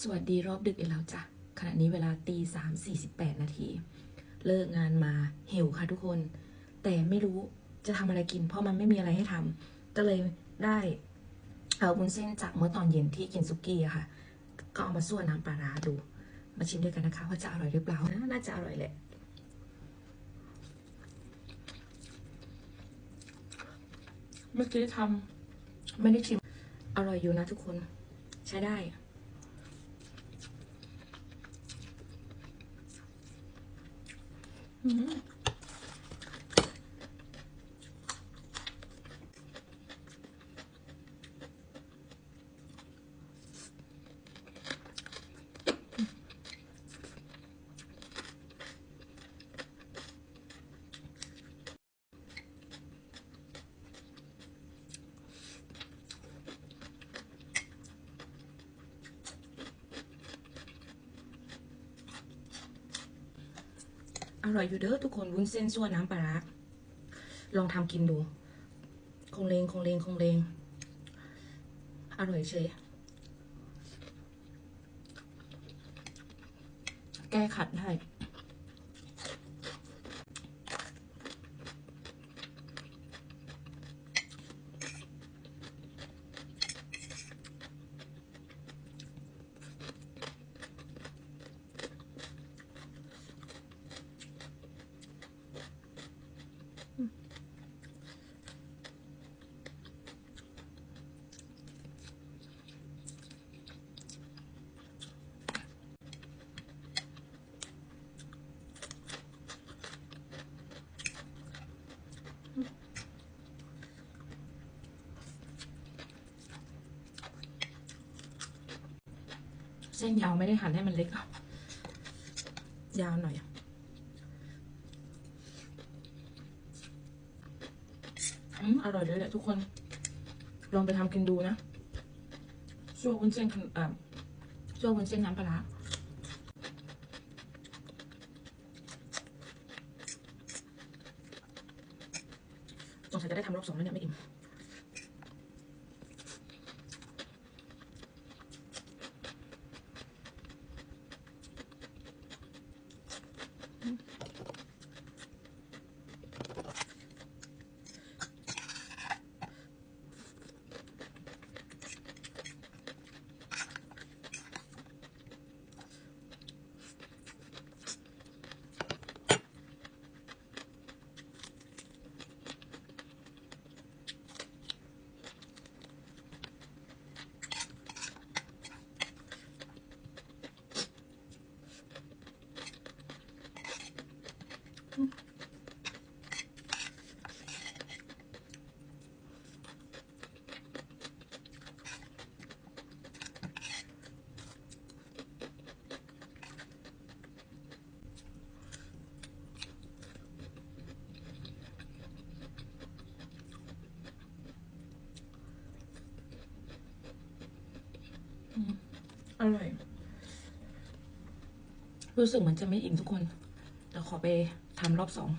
สวัสดีรอบดึกอีกแล้วจ้ะ ขณะนี้เวลาตีสามสี่สิบแปดนาที เลิกงานมาหิวค่ะทุกคน แต่ไม่รู้จะทำอะไรกิน เพราะมันไม่มีอะไรให้ทำก็เลยได้เอาบุญเส้นจากเมื่อตอนเย็นที่กินซุกี้อะค่ะ ก็เอามาส่วนน้ำปลาร้าดู มาชิมด้วยกันนะคะว่าจะอร่อยหรือเปล่านะน่าจะอร่อยแหละเมื่อกี้ทำไม่ได้ชิม อร่อยอยู่นะทุกคน ใช้ได้ Mm -hmm. อร่อยอยู่เด้อทุกคนวุ้นเส้นส่วนน้ำปลาร้าลองทำกินดู คงเลงคงเลงคงเลงอร่อยเฉยแก้ขัดได้ เส้นยาวไม่ได้หั่นให้มันเล็กยาวหน่อยอืมอร่อยเลยแหละทุกคน ลองไปทำกินดูนะชั่ววุ้นเส้นอ่าช่ววุ้นเส้นน้ำปลาร้าสงสัยจะได้ทำรอบสองแล้วเนี่ยไม่อิ่ม อร่อย รู้สึกเหมือนจะไม่อิ่มทุกคน เดี๋ยวขอไปทำรอบสอง